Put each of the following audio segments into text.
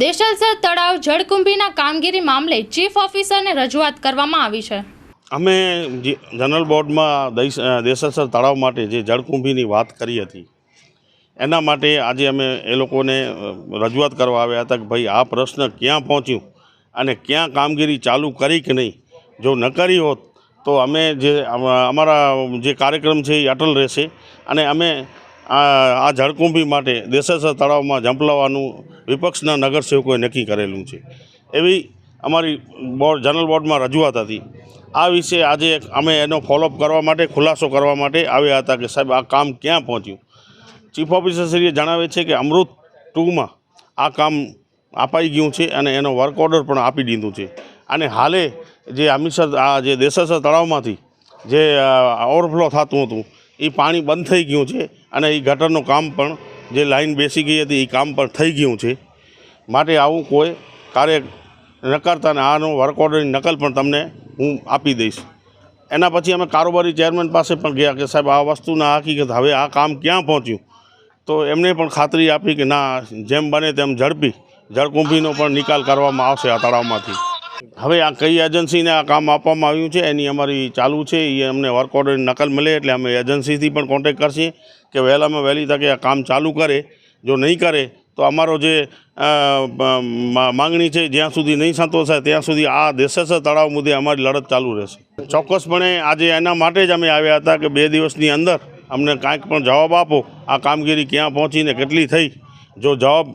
દેશલસર તળાવ જળકુંભીના કામગીરી મામલે ચીફ ઓફિસરને રજૂઆત કરવામાં આવી છે. અમે જનરલ બોર્ડમાં દેશલસર તળાવ માટે જે જળકુંભીની વાત કરી હતી, એના માટે આજે અમે એ લોકોને રજૂઆત કરવા આવ્યા હતા કે ભાઈ આ પ્રશ્ન ક્યાં પહોંચ્યું અને ક્યાં કામગીરી ચાલુ કરી કે નહીં? જો ન કરી હોત તો અમે જે અમારા જે કાર્યક્રમ છે એ અટલ રહેશે અને અમે આ આ જળકુંભી માટે દેશેસર તળાવમાં ઝંપલાવવાનું વિપક્ષના નગરસેવકોએ નક્કી કરેલું છે. એવી અમારી બોર્ડ, જનરલ બોર્ડમાં રજૂઆત હતી. આ વિશે આજે અમે એનો ફોલોઅપ કરવા માટે, ખુલાસો કરવા માટે આવ્યા હતા કે સાહેબ, આ કામ ક્યાં પહોંચ્યું? ચીફ ઓફિસરશ્રીએ જણાવે છે કે અમૃત ટુમાં આ કામ અપાઈ ગયું છે અને એનો વર્ક ઓર્ડર પણ આપી દીધું છે. અને હાલે જે અમિતસર આ જે દેશસર તળાવમાંથી જે ઓવરફ્લો થતું હતું એ પાણી બંધ થઈ ગયું છે અને એ ગટરનું કામ પણ જે લાઈન બેસી ગઈ હતી એ કામ પણ થઈ ગયું છે. માટે આવું કોઈ કાર્ય ન કરતા અને આનો વર્ક ઓર્ડરની નકલ પણ તમને હું આપી દઈશ. એના પછી અમે કારોબારી ચેરમેન પાસે પણ ગયા કે સાહેબ, આ વસ્તુના હકીકત હવે આ કામ ક્યાં પહોંચ્યું? તો એમને પણ ખાતરી આપી કે ના, જેમ બને તેમ ઝડપી, જળકુંભીનો પણ નિકાલ કરવામાં આવશે આ તળાવમાંથી. હવે આ કઈ એજન્સીને આ કામ આપવામાં આવ્યું છે? એની અમારી ચાલુ છે. એ અમને વર્ક ઓર્ડરની નકલ મળે એટલે અમે એજન્સીથી પણ કોન્ટેક કરશે કે વહેલામાં વહેલી તકે આ કામ ચાલુ કરે. જો નહીં કરે, તો અમારો જે માંગણી છે, જ્યાં સુધી નહીં સંતોષાય, ત્યાં સુધી આ દેશેસર તળાવ મુદ્દે અમારી લડત ચાલુ રહેશે. ચોક્કસપણે આજે એના માટે જ અમે આવ્યા હતા કે બે દિવસની અંદર અમને કાંઈક પણ જવાબ આપો. આ કામગીરી ક્યાં પહોંચીને કેટલી થઈ? જો જવાબ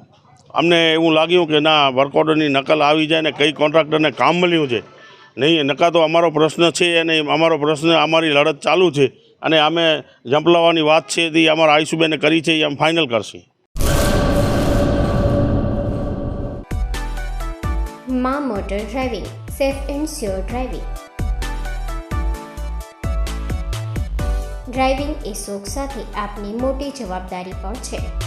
અમને એવું લાગ્યું કે ના, વર્કઓર્ડરની નકલ આવી જાય ને કઈ કોન્ટ્રાક્ટરને કામ મળ્યું છે. નહીં નકા તો અમારો પ્રશ્ન છે અને અમારો પ્રશ્ન, અમારી લડત ચાલુ છે અને અમે જંપલાવવાની વાત છે તે અમારા આયુષુબેને કરી છે, એ અમે ફાઇનલ કરશે. મા motor driving, safe and sure driving. Driving એ શોખ સાથે આપની મોટી જવાબદારી પણ છે.